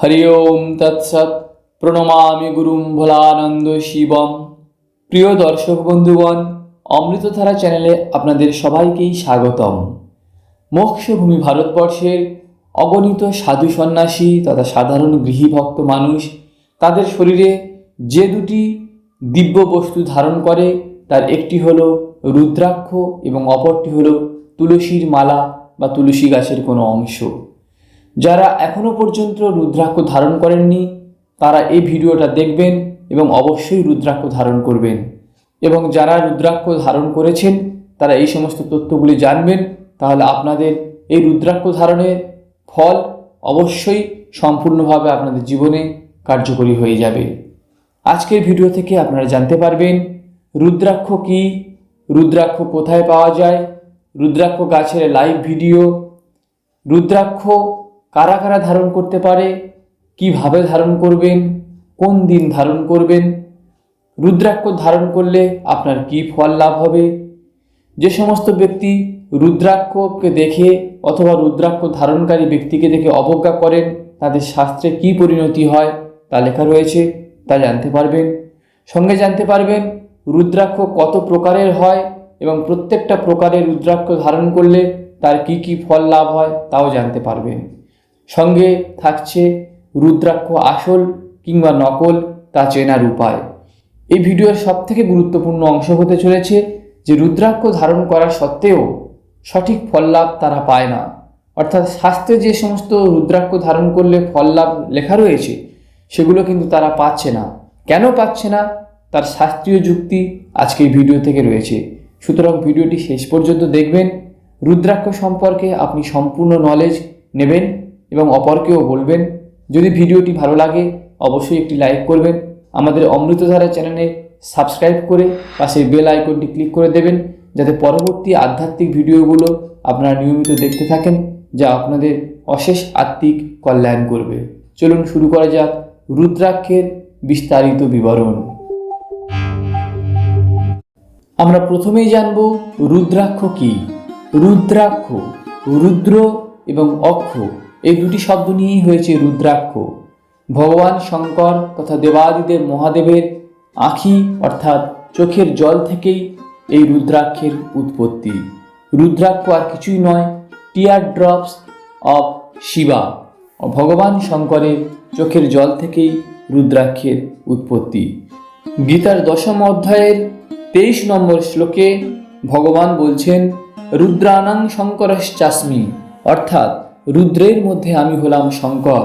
হরি ওম তৎসৎ প্রণমামি গুরুম ভোলানন্দ শিবম প্রিয় দর্শক বন্ধুগণ অমৃতধারা চ্যানেলে আপনাদের সবাইকেই স্বাগতম। মোক্ষভূমি ভারতবর্ষের অগণিত সাধু সন্ন্যাসী তথা সাধারণ গৃহীভক্ত মানুষ, তাদের শরীরে যে দুটি দিব্য বস্তু ধারণ করে, তার একটি হলো রুদ্রাক্ষ এবং অপরটি হলো তুলসীর মালা বা তুলসী গাছের কোনো অংশ। যারা এখনও পর্যন্ত রুদ্রাক্ষ ধারণ করেননি, তারা এই ভিডিওটা দেখবেন এবং অবশ্যই রুদ্রাক্ষ ধারণ করবেন। এবং যারা রুদ্রাক্ষ ধারণ করেছেন, তারা এই সমস্ত তথ্যগুলি জানবেন, তাহলে আপনাদের এই রুদ্রাক্ষ ধারণের ফল অবশ্যই সম্পূর্ণভাবে আপনাদের জীবনে কার্যকরী হয়ে যাবে। আজকের ভিডিও থেকে আপনারা জানতে পারবেন, রুদ্রাক্ষ কি? রুদ্রাক্ষ কোথায় পাওয়া যায়? রুদ্রাক্ষ গাছের লাইভ ভিডিও রুদ্রাক্ষ কারা কারা ধারণ করতে পারে? কীভাবে ধারণ করবেন? কোন দিন ধারণ করবেন? রুদ্রাক্ষ ধারণ করলে আপনার কি ফল লাভ হবে? যে সমস্ত ব্যক্তি রুদ্রাক্ষকে দেখে অথবা রুদ্রাক্ষ ধারণকারী ব্যক্তিকে দেখে অবজ্ঞা করেন, তাদের শাস্ত্রে কি পরিণতি হয় তা লেখা রয়েছে, তা জানতে পারবেন। সঙ্গে জানতে পারবেন রুদ্রাক্ষ কত প্রকারের হয় এবং প্রত্যেকটা প্রকারের রুদ্রাক্ষ ধারণ করলে তার কি কি ফল লাভ হয়, তাও জানতে পারবেন। সঙ্গে থাকছে রুদ্রাক্ষ আসল কিংবা নকল তা চেনার উপায়। এই ভিডিওর সবথেকে গুরুত্বপূর্ণ অংশ হতে চলেছে যে রুদ্রাক্ষ ধারণ করা সত্ত্বেও সঠিক ফল লাভ তারা পায় না। অর্থাৎ শাস্ত্রে যে সমস্ত রুদ্রাক্ষ ধারণ করলে ফল লাভ লেখা রয়েছে, সেগুলো কিন্তু তারা পাচ্ছে না। কেন পাচ্ছে না? তার শাস্ত্রীয় যুক্তি আজকে ভিডিও থেকে রয়েছে। সুতরাং ভিডিওটি শেষ পর্যন্ত দেখবেন। রুদ্রাক্ষ সম্পর্কে আপনি সম্পূর্ণ নলেজ নেবেন। এবং অপরকেও বলবেন, যদি ভিডিওটি ভালো লাগে, অবশ্যই একটি লাইক করবেন। আমাদের অমৃতধারা চ্যানেলে সাবস্ক্রাইব করে পাশে বেল আইকনটি ক্লিক করে দেবেন, যাতে পরবর্তী আধ্যাত্মিক ভিডিওগুলো আপনারা নিয়মিত দেখতে থাকেন, যা আপনাদের অশেষ আত্মিক কল্যাণ করবে। চলুন শুরু করা যাক রুদ্রাক্ষের বিস্তারিত বিবরণ। আমরা প্রথমেই জানব রুদ্রাক্ষ কি। রুদ্রাক্ষ, রুদ্র এবং অক্ষ এই দুটি শব্দ নিয়েই হয়েছে রুদ্রাক্ষ। ভগবান শঙ্কর তথা দেবাদিদেব মহাদেবের আঁখি, অর্থাৎ চোখের জল থেকেই এই রুদ্রাক্ষের উৎপত্তি। রুদ্রাক্ষ আর কিছুই নয় টিয়ার ড্রপস অফ শিবা ভগবান শঙ্করের চোখের জল থেকেই রুদ্রাক্ষের উৎপত্তি। গীতার দশম অধ্যায়ের তেইশ নম্বর শ্লোকে ভগবান বলছেন রুদ্রানাং শঙ্করশ্চাস্মি অর্থাৎ রুদ্রের মধ্যে আমি হলাম শঙ্কর।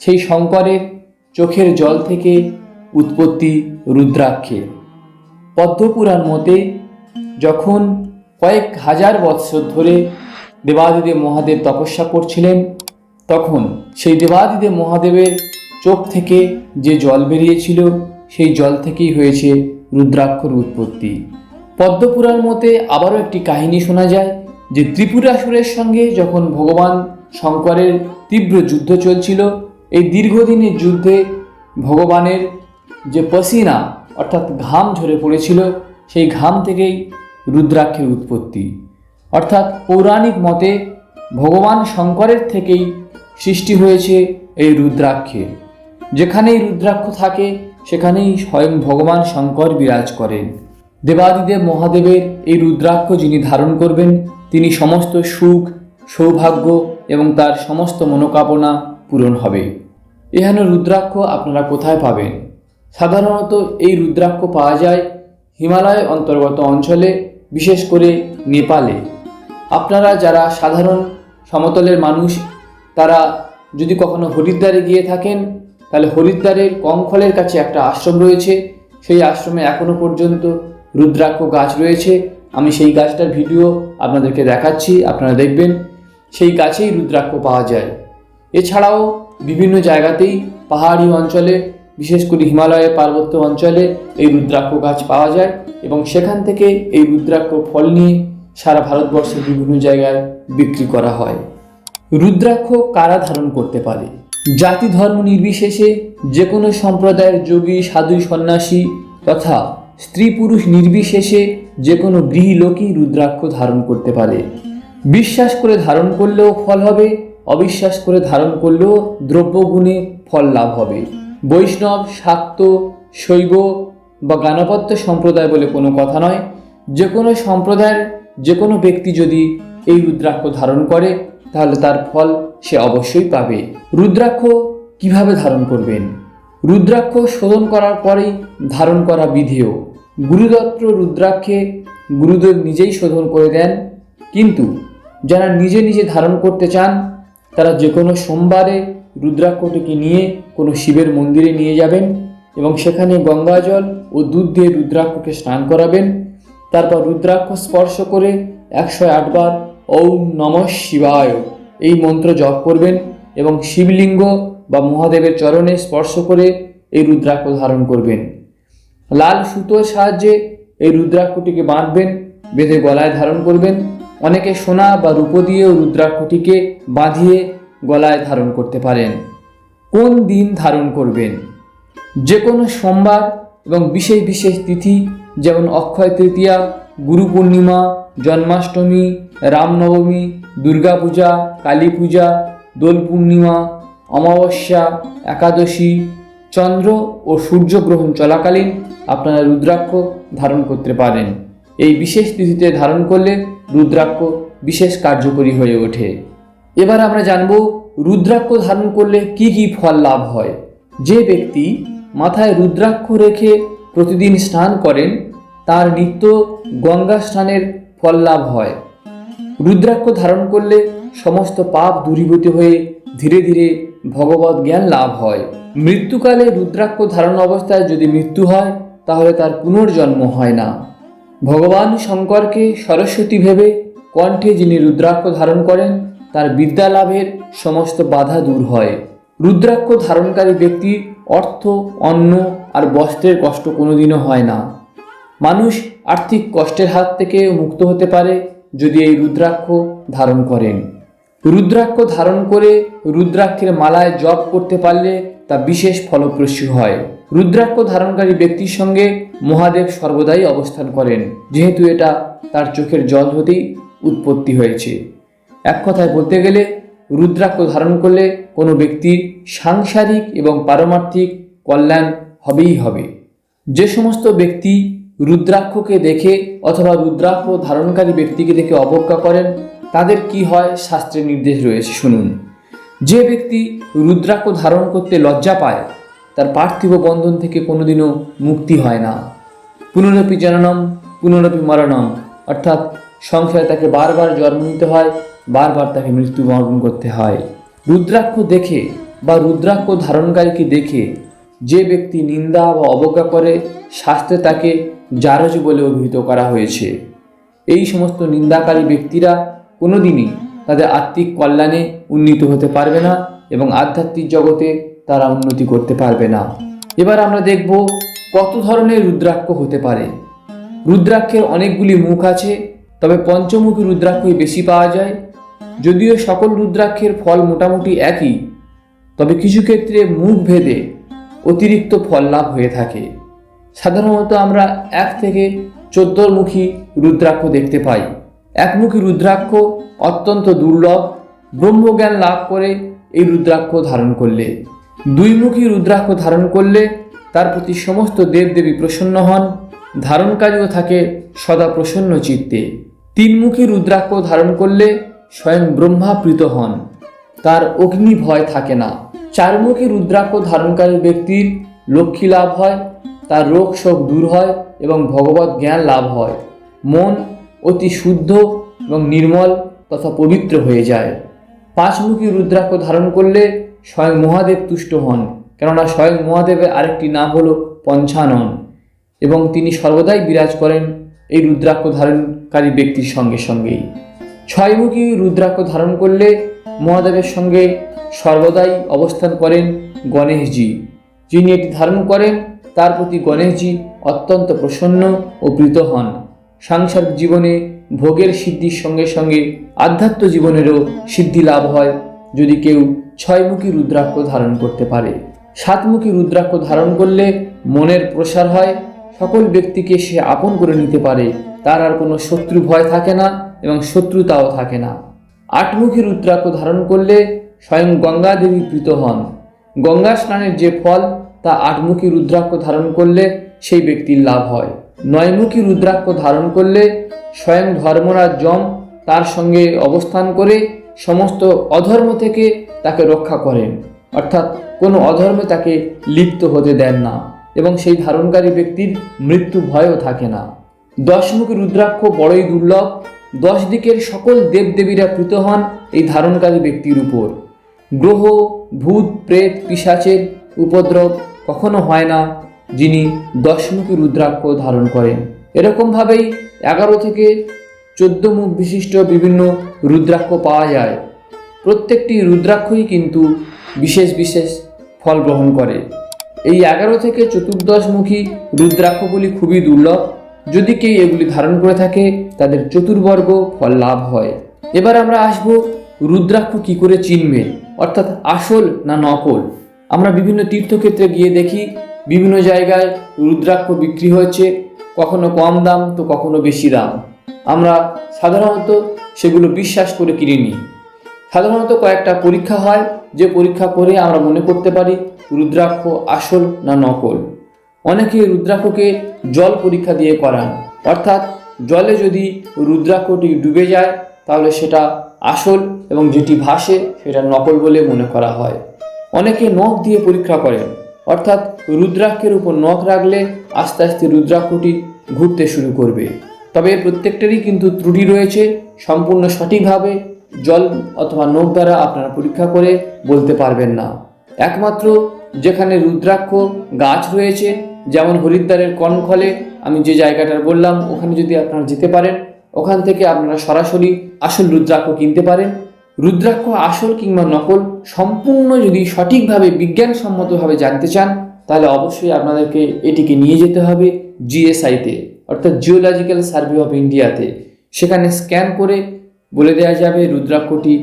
সেই শঙ্করের চোখের জল থেকে উৎপত্তি রুদ্রাক্ষের পদ্মপুরাণ মতে যখন কয়েক হাজার বৎসর ধরে দেবাদিদেব মহাদেব তপস্যা করছিলেন, তখন সেই দেবাদিদেব মহাদেবের চোখ থেকে যে জল বেরিয়েছিল, সেই জল থেকেই হয়েছে রুদ্রাক্ষর উৎপত্তি। পদ্মপুরাণ মতে আবারও একটি কাহিনী শোনা যায় যে ত্রিপুরাসুরের সঙ্গে যখন ভগবান শঙ্করের তীব্র যুদ্ধ চলছিল। এই দীর্ঘদিনের যুদ্ধে ভগবানের যে পসিনা, অর্থাৎ ঘাম ঝরে পড়েছিল, সেই ঘাম থেকেই রুদ্রাক্ষের উৎপত্তি। অর্থাৎ পৌরাণিক মতে ভগবান শঙ্করের থেকেই সৃষ্টি হয়েছে এই রুদ্রাক্ষের যেখানেই রুদ্রাক্ষ থাকে, সেখানেই স্বয়ং ভগবান শঙ্কর বিরাজ করেন। দেবাদিদেব মহাদেবের এই রুদ্রাক্ষ যিনি ধারণ করবেন, তিনি সমস্ত সুখ, সৌভাগ্য এবং তার সমস্ত মনোকামনা পূরণ হবে। এখানে রুদ্রাক্ষ আপনারা কোথায় পাবেন? সাধারণত এই রুদ্রাক্ষ পাওয়া যায় হিমালয় অন্তর্গত অঞ্চলে, বিশেষ করে নেপালে। আপনারা যারা সাধারণ সমতলের মানুষ, তারা যদি কখনো হরিদ্বারে গিয়ে থাকেন, তাহলে হরিদ্বারের কঙ্খলের কাছে একটা আশ্রম রয়েছে। সেই আশ্রমে এখনও পর্যন্ত রুদ্রাক্ষ গাছ রয়েছে। আমি সেই গাছটার ভিডিও আপনাদেরকে দেখাচ্ছি, আপনারা দেখবেন। সেই গাছেই রুদ্রাক্ষ পাওয়া যায়। এছাড়াও বিভিন্ন জায়গাতেই পাহাড়ি অঞ্চলে, বিশেষ করে হিমালয়ের পার্বত্য অঞ্চলে এই রুদ্রাক্ষ গাছ পাওয়া যায় এবং সেখান থেকে এই রুদ্রাক্ষ ফল নিয়ে সারা ভারতবর্ষের বিভিন্ন জায়গায় বিক্রি করা হয়। রুদ্রাক্ষ কারা ধারণ করতে পারে? জাতি ধর্ম নির্বিশেষে যে কোনো সম্প্রদায়ের যোগী, সাধু, সন্ন্যাসী তথা স্ত্রী পুরুষ নির্বিশেষে যে কোনো গৃহী লোকই রুদ্রাক্ষ ধারণ করতে পারে। বিশ্বাস করে ধারণ করলেও ফল হবে, অবিশ্বাস করে ধারণ করলেও দ্রব্যগুণে ফল লাভ হবে। বৈষ্ণব, শাক্ত, শৈব বা গানপত্য সম্প্রদায় বলে কোনো কথা নয়। যে কোনো সম্প্রদায়ের যে কোনো ব্যক্তি যদি এই রুদ্রাক্ষ ধারণ করে, তাহলে তার ফল সে অবশ্যই পাবে। রুদ্রাক্ষ কীভাবে ধারণ করবেন? রুদ্রাক্ষ শোধন করার পরেই ধারণ করা বিধেয় গুরুদত্ত রুদ্রাক্ষে গুরুদেব নিজেই শোধন করে দেন, কিন্তু যারা নিজে নিজে ধারণ করতে চান, তারা যে কোনো সোমবারে রুদ্রাক্ষটিকে নিয়ে কোনো শিবের মন্দিরে নিয়ে যাবেন এবং সেখানে গঙ্গা জল ও দুধ দিয়ে রুদ্রাক্ষকে স্নান করাবেন। তারপর রুদ্রাক্ষ স্পর্শ করে একশো আটবার ওম নম শিবায় এই মন্ত্র জপ করবেন এবং শিবলিঙ্গ বা মহাদেবের চরণে স্পর্শ করে এই রুদ্রাক্ষ ধারণ করবেন। লাল সুতোর সাহায্যে এই রুদ্রাক্ষটিকে বাঁধবেন, বেঁধে গলায় ধারণ করবেন অনেকে সোনা বা রূপো দিয়েও রুদ্রাক্ষটিকে বাঁধিয়ে গলায় ধারণ করতে পারেন। কোন দিন ধারণ করবেন? যে কোনো সোমবার এবং বিশেষ বিশেষ তিথি, যেমন অক্ষয় তৃতীয়া, গুরু পূর্ণিমা, জন্মাষ্টমী, রামনবমী, দুর্গাপূজা, কালী পূজা, দোল পূর্ণিমা, অমাবস্যা, একাদশী, চন্দ্র ও সূর্যগ্রহণ চলাকালীন আপনারা রুদ্রাক্ষ ধারণ করতে পারেন। এই বিশেষ তিথিতে ধারণ করলে রুদ্রাক্ষ বিশেষ কার্যকরী হয়ে ওঠে। এবার আমরা জানব রুদ্রাক্ষ ধারণ করলে কি কি ফল লাভ হয়। যে ব্যক্তি মাথায় রুদ্রাক্ষ রেখে প্রতিদিন স্নান করেন, তার নিত্য গঙ্গা স্নানের ফল লাভ হয়। রুদ্রাক্ষ ধারণ করলে সমস্ত পাপ দূরীভূত হয়ে ধীরে ধীরে ভগবত জ্ঞান লাভ হয়। মৃত্যুকালে রুদ্রাক্ষ ধারণ অবস্থায় যদি মৃত্যু হয়, তাহলে তার পুনর্জন্ম হয় না। ভগবান শঙ্করকে সরস্বতী ভেবে কণ্ঠে যিনি রুদ্রাক্ষ ধারণ করেন, তার বিদ্যা লাভের সমস্ত বাধা দূর হয়। রুদ্রাক্ষ ধারণকারী ব্যক্তি অর্থ, অন্ন আর বস্ত্রের কষ্ট কোনোদিনও হয় না। মানুষ আর্থিক কষ্টের হাত থেকে মুক্ত হতে পারে যদি এই রুদ্রাক্ষ ধারণ করেন। রুদ্রাক্ষ ধারণ করে রুদ্রাক্ষের মালায় জপ করতে পারলে তা বিশেষ ফলপ্রসূ হয়। রুদ্রাক্ষ ধারণকারী ব্যক্তির সঙ্গে মহাদেব সর্বদাই অবস্থান করেন। যেহেতু এটা তার চোখের জল হতেই উৎপত্তি হয়েছে। এক কথায় বলতে গেলে, রুদ্রাক্ষ ধারণ করলে কোনো ব্যক্তির সাংসারিক এবং পারমার্থিক কল্যাণ হবেই হবে। যে সমস্ত ব্যক্তি রুদ্রাক্ষকে দেখে অথবা রুদ্রাক্ষ ধারণকারী ব্যক্তিকে দেখে অবজ্ঞা করেন, তাদের কি হয় শাস্ত্রের নির্দেশ রয়েছে শুনুন। যে ব্যক্তি রুদ্রাক্ষ ধারণ করতে লজ্জা পায় তার পার্থিব বন্ধন থেকে কোনোদিনও মুক্তি হয় না। পুনরপি জননম পুনরপি মরণম। অর্থাৎ সংসারে তাকে বারবার জন্ম নিতে হয়, বারবার তাকে মৃত্যুবরণ করতে হয়। রুদ্রাক্ষ দেখে বা রুদ্রাক্ষ ধারণকারীকে দেখে যে ব্যক্তি নিন্দা বা অবজ্ঞা করে, শাস্ত্রে তাকে জারজ বলে অভিহিত করা হয়েছে। এই সমস্ত নিন্দাকারী ব্যক্তিরা কোনোদিনই তাদের আত্মিক কল্যাণে উন্নীত হতে পারবে না এবং আধ্যাত্মিক জগতে তারা উন্নতি করতে পারবে না। এবার আমরা দেখব কত ধরনের রুদ্রাক্ষ হতে পারে। রুদ্রাক্ষের অনেকগুলি মুখ আছে, তবে পঞ্চমুখী রুদ্রাক্ষই বেশি পাওয়া যায়। যদিও সকল রুদ্রাক্ষের ফল মোটামুটি একই, তবে কিছু ক্ষেত্রে মুখ ভেদে অতিরিক্ত ফল লাভ হয়ে থাকে। সাধারণত আমরা এক থেকে চোদ্দমুখী রুদ্রাক্ষ দেখতে পাই। একমুখী রুদ্রাক্ষ অত্যন্ত দুর্লভ, ব্রহ্মজ্ঞান লাভ করে এই রুদ্রাক্ষ ধারণ করলে। দুইমুখী রুদ্রাক্ষ ধারণ করলে তার প্রতি সমস্ত দেবদেবী প্রসন্ন হন ধারণকারীও থাকে সদা প্রসন্ন চিত্তে। তিনমুখী রুদ্রাক্ষ ধারণ করলে স্বয়ং ব্রহ্মা প্রীত হন, তার অগ্নি ভয় থাকে না। চারমুখী রুদ্রাক্ষ ধারণকারী ব্যক্তির লক্ষ্মী লাভ হয়, তার রোগ শোক দূর হয় এবং ভগবত জ্ঞান লাভ হয়। মন অতি শুদ্ধ এবং নির্মল তথা পবিত্র হয়ে যায়। পাঁচমুখী রুদ্রাক্ষ ধারণ করলে স্বয়ং মহাদেব তুষ্ট হন, কেননা স্বয়ং মহাদেবের আরেকটি নাম হল পঞ্চানন। এবং তিনি সর্বদাই বিরাজ করেন এই রুদ্রাক্ষ ধারণকারী ব্যক্তির সঙ্গে সঙ্গেই। ছয়মুখী রুদ্রাক্ষ ধারণ করলে মহাদেবের সঙ্গে সর্বদাই অবস্থান করেন গণেশজি, যিনি এটি ধারণ করেন, তার প্রতি গণেশজি অত্যন্ত প্রসন্ন ও প্রীত হন। সাংসারিক জীবনে ভোগের সিদ্ধির সঙ্গে সঙ্গে আধ্যাত্ম জীবনেরও সিদ্ধি লাভ হয়, যদি কেউ ছয়মুখী রুদ্রাক্ষ ধারণ করতে পারে। সাতমুখী রুদ্রাক্ষ ধারণ করলে মনের প্রসার হয়, সকল ব্যক্তিকে সে আপন করে নিতে পারে, তার আর কোনো শত্রু ভয় থাকে না এবং শত্রুতাও থাকে না। আটমুখী রুদ্রাক্ষ ধারণ করলে স্বয়ং গঙ্গা দেবী প্রীত হন। গঙ্গা স্নানের যে ফল, তা আটমুখী রুদ্রাক্ষ ধারণ করলে সেই ব্যক্তির লাভ হয়। নয়মুখী রুদ্রাক্ষ ধারণ করলে স্বয়ং ধর্মরাজ যম তার সঙ্গে অবস্থান করে সমস্ত অধর্ম থেকে তাকে রক্ষা করেন। অর্থাৎ কোনো অধর্মে তাকে লিপ্ত হতে দেন না এবং সেই ধারণকারী ব্যক্তির মৃত্যু ভয়ও থাকে না। দশমুখী রুদ্রাক্ষ বড়ই দুর্লভ, দশ দিকের সকল দেবদেবীরা প্রীত হন এই ধারণকারী ব্যক্তির উপর। গ্রহ, ভূত, প্রেত, পিশাচের উপদ্রব কখনো হয় না যিনি দশমুখী রুদ্রাক্ষ ধারণ করেন। এরকমভাবেই এগারো থেকে চোদ্দ মুখ বিশিষ্ট বিভিন্ন রুদ্রাক্ষ পাওয়া যায়। প্রত্যেকটি রুদ্রাক্ষই কিন্তু বিশেষ বিশেষ ফল গ্রহণ করে। এই এগারো থেকে চতুর্দশমুখী রুদ্রাক্ষগুলি খুবই দুর্লভ। যদি কেউ এগুলি ধারণ করে থাকে, তাদের চতুর্বর্গ ফল লাভ হয়। এবার আমরা আসব রুদ্রাক্ষ কি করে চিনবে, অর্থাৎ আসল না নকল? আমরা বিভিন্ন তীর্থক্ষেত্রে গিয়ে দেখি, বিভিন্ন জায়গায় রুদ্রাক্ষ বিক্রি হচ্ছে কখনো কম দাম, তো কখনো বেশি দাম। আমরা সাধারণত সেগুলো বিশ্বাস করে কিনে নিই। সাধারণত কয়েকটা পরীক্ষা হয়। যে পরীক্ষা করে আমরা মনে করতে পারি রুদ্রাক্ষ আসল না নকল। অনেকে রুদ্রাক্ষকে জল পরীক্ষা দিয়ে করান। অর্থাৎ জলে যদি রুদ্রাক্ষটি ডুবে যায়, তাহলে সেটা আসল এবং যেটি ভাসে সেটা নকল বলে মনে করা হয়। অনেকে নখ দিয়ে পরীক্ষা করেন। অর্থাৎ রুদ্রাক্ষের উপর নখ রাখলে আস্তে আস্তে রুদ্রাক্ষটি ঘুরতে শুরু করবে। তবে প্রত্যেকটারই কিন্তু ত্রুটি রয়েছে, সম্পূর্ণ সঠিকভাবে জল অথবা নখ দ্বারা আপনারা পরীক্ষা করে বলতে পারবেন না। একমাত্র যেখানে রুদ্রাক্ষ গাছ রয়েছে, যেমন হরিদ্বারের কর্ণফলে, আমি যে জায়গাটার বললাম, ওখানে যদি আপনারা যেতে পারেন, ওখান থেকে আপনারা সরাসরি আসল রুদ্রাক্ষ কিনতে পারেন। রুদ্রাক্ষ আসল কিংবা নকল সম্পূর্ণ যদি সঠিকভাবে বিজ্ঞানসম্মতভাবে জানতে চান, তাহলে অবশ্যই আপনাদেরকে এটিকে নিয়ে যেতে হবে জিএসআইতে, অর্থাৎ জিওলজিক্যাল সার্ভে অফ ইন্ডিয়াতে। সেখানে স্ক্যান করে বলে দেওয়া যাবে রুদ্রাক্ষটি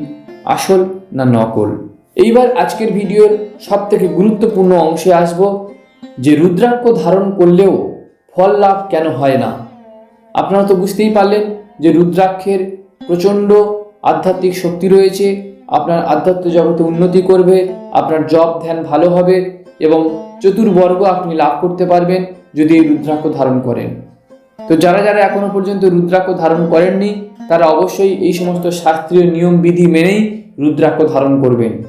আসল না নকল। এইবার আজকের ভিডিওর সব থেকে গুরুত্বপূর্ণ অংশে আসব যে রুদ্রাক্ষ ধারণ করলেও ফল লাভ কেন হয় না? আপনারা তো বুঝতেই পারলেন যে রুদ্রাক্ষের প্রচণ্ড আধ্যাত্মিক শক্তি রয়েছে, আপনার আধ্যাত্ম জগতে উন্নতি করবে, আপনার জব ধ্যান ভালো হবে এবং চতুর্বর্গ আপনি লাভ করতে পারবেন যদি এই রুদ্রাক্ষ ধারণ করেন। তো যারা যারা এখনও পর্যন্ত রুদ্রাক্ষ ধারণ করেননি, তারা অবশ্যই এই সমস্ত শাস্ত্রীয় নিয়ম বিধি মেনেই রুদ্রাক্ষ ধারণ করবেন।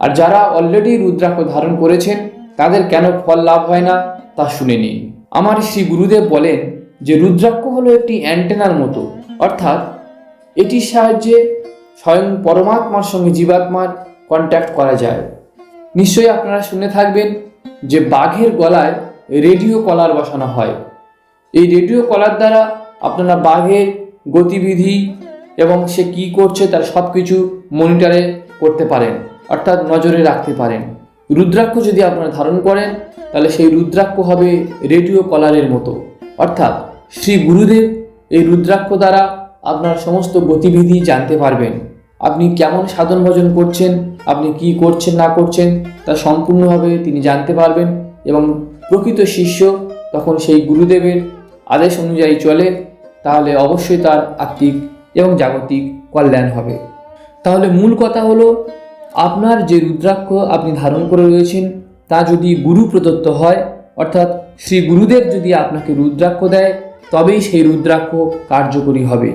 আর যারা অলরেডি রুদ্রাক্ষ ধারণ করেছেন, তাদের কেন ফল লাভ হয় না, তা শুনে নিন। আমার শ্রী গুরুদেব বলেন যে, রুদ্রাক্ষ হলো একটি অ্যান্টেনার মতো, অর্থাৎ এটির সাহায্যে স্বয়ং পরমাত্মার সঙ্গে জীবাত্মার কন্ট্যাক্ট করা যায়। নিশ্চয়ই আপনারা শুনে থাকবেন যে, বাঘের গলায় রেডিও কলার বসানো হয়। এই রেডিও কলার দ্বারা আপনারা বাঘের গতিবিধি এবং সে কি করছে তার সব কিছু মনিটরে করতে পারেন, অর্থাৎ নজরে রাখতে পারেন। রুদ্রাক্ষ যদি আপনারা ধারণ করেন, তাহলে সেই রুদ্রাক্ষ হবে রেডিও কলারের মতো। অর্থাৎ শ্রী গুরুদেব এই রুদ্রাক্ষ দ্বারা আপনার সমস্ত গতিবিধি জানতে পারবেন। আপনি কেমন সাধন ভজন করছেন, আপনি কি করছেন, না করছেন, তা সম্পূর্ণভাবে তিনি জানতে পারবেন এবং প্রকৃত শিষ্য তখন সেই গুরুদেবের আদেশ অনুযায়ী চলে, তাহলে অবশ্যই তার আত্মিক এবং জাগতিক কল্যাণ হবে। তাহলে মূল কথা হলো, আপনার যে রুদ্রাক্ষ আপনি ধারণ করে রয়েছেন, তা যদি গুরু প্রদত্ত হয়, অর্থাৎ শ্রী গুরুদেব যদি আপনাকে রুদ্রাক্ষ দেয়, তবেই সেই রুদ্রাক্ষ কার্যকরী হবে।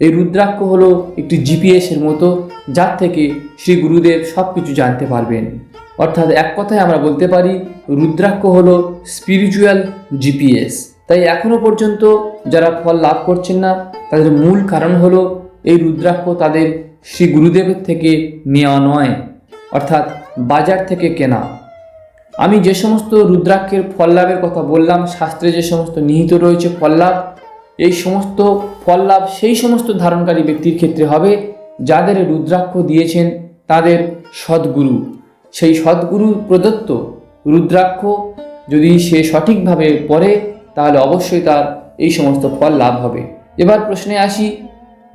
এই রুদ্রাক্ষ হলো একটি জিপিএসের মতো, যার থেকে শ্রী গুরুদেব সব কিছু জানতে পারবেন। অর্থাৎ এক কথায় আমরা বলতে পারি, রুদ্রাক্ষ হলো স্পিরিচুয়াল জিপিএস তাই এখনও পর্যন্ত যারা ফল লাভ করছেন না, তাদের মূল কারণ হলো এই রুদ্রাক্ষ তাদের শ্রী গুরুদেবের থেকে নেওয়া নয়, অর্থাৎ বাজার থেকে কেনা। আমি যে সমস্ত রুদ্রাক্ষের ফল লাভের কথা বললাম, শাস্ত্রে যে সমস্ত নিহিত রয়েছে ফল লাভ, এই সমস্ত ফল লাভ সেই সমস্ত ধারণকারী ব্যক্তির ক্ষেত্রে হবে যাদের রুদ্রাক্ষ দিয়েছেন তাদের সদ্গুরু। সেই সদ্গুরু প্রদত্ত রুদ্রাক্ষ যদি সে সঠিকভাবে পড়ে তাহলে অবশ্যই তার এই সমস্ত ফল লাভ হবে। এবার প্রশ্নে আসি,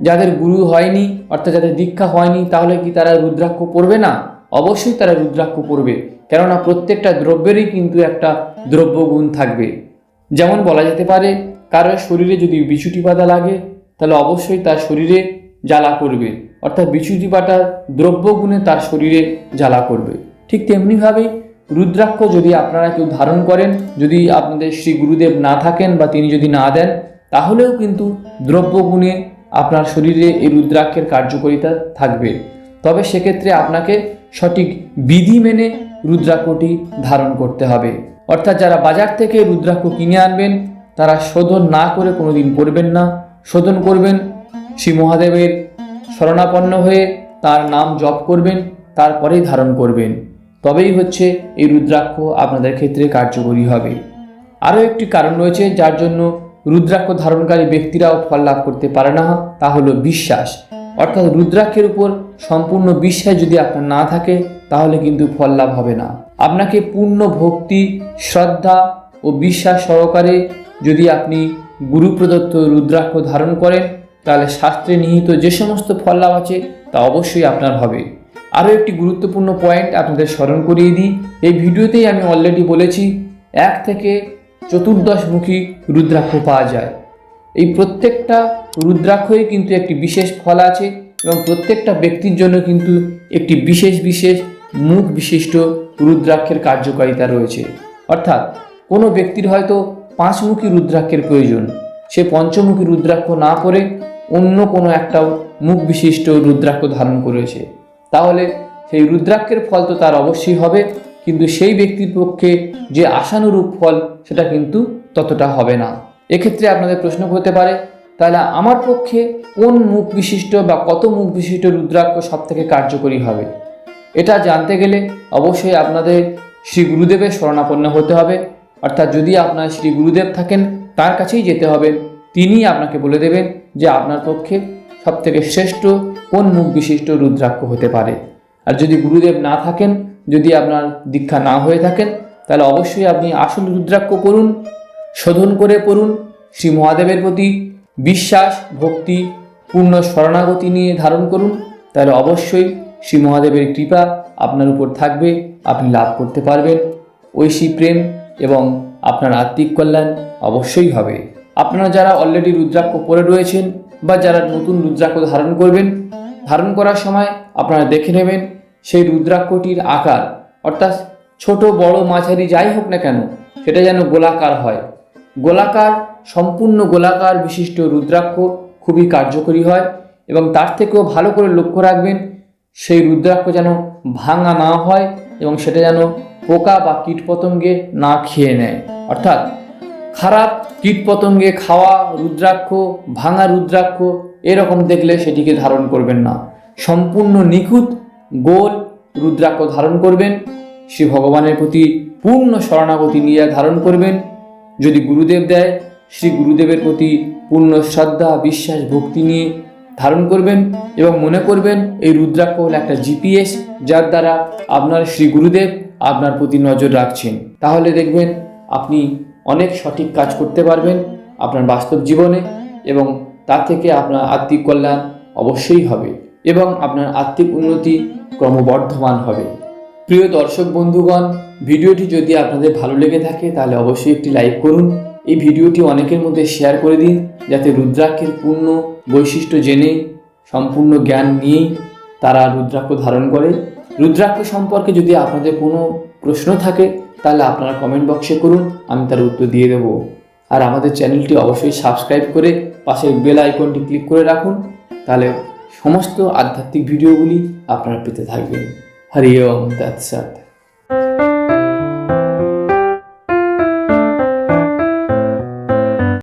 যাদের গুরু হয়নি, অর্থাৎ যাদের দীক্ষা হয়নি, তাহলে কি তারা রুদ্রাক্ষ পড়বে না? অবশ্যই তারা রুদ্রাক্ষ পড়বে, কেননা প্রত্যেকটা দ্রব্যেরই কিন্তু একটা দ্রব্যগুণ থাকবে। যেমন বলা যেতে পারে, কারোর শরীরে যদি বিছুটি বাঁধা লাগে, তাহলে অবশ্যই তার শরীরে জ্বালা করবে, অর্থাৎ বিচুতি পাতার দ্রব্যগুণে তার শরীরে জ্বালা করবে। ঠিক তেমনিভাবে রুদ্রাক্ষ যদি আপনারা কেউ ধারণ করেন, যদি আপনাদের শ্রী গুরুদেব না থাকেন বা তিনি যদি না দেন, তাহলেও কিন্তু দ্রব্যগুণে আপনার শরীরে এই রুদ্রাক্ষের কার্যকারিতা থাকবে। তবে সেক্ষেত্রে আপনাকে সঠিক বিধি মেনে রুদ্রাক্ষটি ধারণ করতে হবে। অর্থাৎ যারা বাজার থেকে রুদ্রাক্ষ কিনে আনবেন, তারা শোধন না করে কোনোদিন পড়বেন না। শোধন করবেন, শ্রী মহাদেবের শরণাপন্ন হয়ে তার নাম জপ করবেন, তারপরেই ধারণ করবেন। তবেই হচ্ছে এই রুদ্রাক্ষ আপনাদের ক্ষেত্রে কার্যকরী হবে। আরও একটি কারণ রয়েছে যার জন্য রুদ্রাক্ষ ধারণকারী ব্যক্তিরাও ফল লাভ করতে পারে না, তা হলো বিশ্বাস। অর্থাৎ রুদ্রাক্ষের উপর সম্পূর্ণ বিশ্বাস যদি আপনার না থাকে, তাহলে কিন্তু ফল লাভ হবে না। আপনাকে পূর্ণ ভক্তি, শ্রদ্ধা ও বিশ্বাস সহকারে যদি আপনি গুরু প্রদত্ত রুদ্রাক্ষ ধারণ করেন, তাহলে শাস্ত্রে নিহিত যে সমস্ত ফল লাভ আছে, তা অবশ্যই আপনার হবে। আরও একটি গুরুত্বপূর্ণ পয়েন্ট আপনাদের স্মরণ করিয়ে দিই। এই ভিডিওতেই আমি অলরেডি বলেছি, এক থেকে চতুর্দশমুখী রুদ্রাক্ষ পাওয়া যায়। এই প্রত্যেকটা রুদ্রাক্ষই কিন্তু একটি বিশেষ ফল আছে এবং প্রত্যেকটা ব্যক্তির জন্য কিন্তু একটি বিশেষ বিশেষ মুখ বিশিষ্ট রুদ্রাক্ষের কার্যকারিতা রয়েছে। অর্থাৎ কোনো ব্যক্তির হয়তো পাঁচমুখী রুদ্রাক্ষের প্রয়োজন। সে পঞ্চমুখী রুদ্রাক্ষ না করে অন্য কোনো একটা মুখ বিশিষ্ট রুদ্রাক্ষ ধারণ করেছে। তাহলে সেই রুদ্রাক্ষের ফল তো তার অবশ্যই হবে, কিন্তু সেই ব্যক্তির পক্ষে যে আশানুরূপ ফল, সেটা কিন্তু ততটা হবে না। এক্ষেত্রে আপনাদের প্রশ্ন করতে পারে, তাহলে আমার পক্ষে কোন মুখ বিশিষ্ট বা কত মুখ বিশিষ্ট রুদ্রাক্ষ সব থেকে কার্যকরী হবে? এটা জানতে গেলে অবশ্যই আপনাদের শ্রী গুরুদেবের শরণাপন্ন হতে হবে। অর্থাৎ যদি আপনার শ্রী গুরুদেব থাকেন, তার কাছেই যেতে হবে। তিনি আপনাকে বলে দেবেন যে আপনার পক্ষে সবথেকে শ্রেষ্ঠ কোন মুখ বিশিষ্ট রুদ্রাক্ষ হতে পারে? আর যদি গুরুদেব না থাকেন, যদি আপনার দীক্ষা না হয়ে থাকেন, তাহলে অবশ্যই আপনি আসল রুদ্রাক্ষ করুন শোধন করে পড়ুন, শ্রী মহাদেবের প্রতি বিশ্বাস, ভক্তি, পূর্ণ শরণাগতি নিয়ে ধারণ করুন, তাহলে অবশ্যই শ্রী মহাদেবের কৃপা আপনার উপর থাকবে, আপনি লাভ করতে পারবেন। ঐশী প্রেম এবং আপনার আত্মিক কল্যাণ অবশ্যই হবে। আপনারা যারা অলরেডি রুদ্রাক্ষ পরে রয়েছেন বা যারা নতুন রুদ্রাক্ষ ধারণ করবেন, ধারণ করার সময় আপনারা দেখে নেবেন সেই রুদ্রাক্ষটির আকার, অর্থাৎ ছোট, বড়, মাঝারি যাই হোক না কেন, সেটা যেন গোলাকার হয়। গোলাকার, সম্পূর্ণ গোলাকার বিশিষ্ট রুদ্রাক্ষ খুবই কার্যকরী হয় এবং তার থেকেও ভালো করে লক্ষ্য রাখবেন, সেই রুদ্রাক্ষ যেন ভাঙা না হয় এবং সেটা যেন পোকা বা কীটপতঙ্গে না খেয়ে নেয়। অর্থাৎ খারাপ কীটপতঙ্গে খাওয়া, রুদ্রাক্ষ, ভাঙা রুদ্রাক্ষ, এরকম দেখলে সেটিকে ধারণ করবেন না। সম্পূর্ণ নিখুঁত, গোল রুদ্রাক্ষ ধারণ করবেন। শ্রী ভগবানের প্রতি পূর্ণ শরণাগতি নিয়ে ধারণ করবেন। যদি গুরুদেব দেয়, শ্রী গুরুদেবের প্রতি পূর্ণ শ্রদ্ধা, বিশ্বাস, ভক্তি নিয়ে ধারণ করবেন এবং মনে করবেন, এই রুদ্রাক্ষ হল একটা জিপিএস, যার দ্বারা আপনার শ্রী গুরুদেব আপনার প্রতি নজর রাখছেন। তাহলে দেখবেন, আপনি অনেক সঠিক কাজ করতে পারবেন আপনার বাস্তব জীবনে এবং তা থেকে আপনার আত্মিক কল্যাণ অবশ্যই হবে এবং আপনার আত্মিক উন্নতি ক্রমবর্ধমান হবে। প্রিয় দর্শক বন্ধুগণ, ভিডিওটি যদি আপনাদের ভালো লেগে থাকে তাহলে অবশ্যই একটি লাইক করুন। এই ভিডিওটি অনেকের মধ্যে শেয়ার করে দিন যাতে রুদ্রাক্ষের পূর্ণ বৈশিষ্ট্য জেনে, সম্পূর্ণ জ্ঞান নিয়েই তারা রুদ্রাক্ষ ধারণ করে। রুদ্রাক্ষ সম্পর্কে যদি আপনাদের কোনো প্রশ্ন থাকে তাহলে আপনারা কমেন্ট বক্সে করুন, আমি তার উত্তর দিয়ে দেব। আর আমাদের চ্যানেলটি অবশ্যই সাবস্ক্রাইব করে পাশের বেল আইকনটি ক্লিক করে রাখুন, তাহলে সমস্ত আধ্যাত্মিক ভিডিওগুলি আপনারা পেতে থাকবেন। হরি ওম